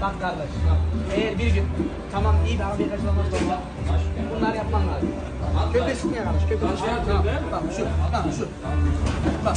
Bak kardeş bak. Eğer bir gün tamam iyi bir abi kaçırılmaz olsa bunlar yapman lazım. Köpeği ya kardeş Tamam. Bak şu bak şu. Bak. Bak.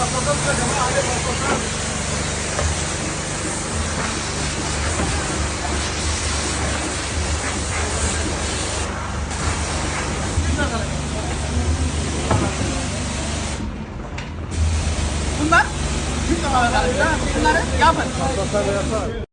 Hadi patlatalım. Bunlar, bunları yapın.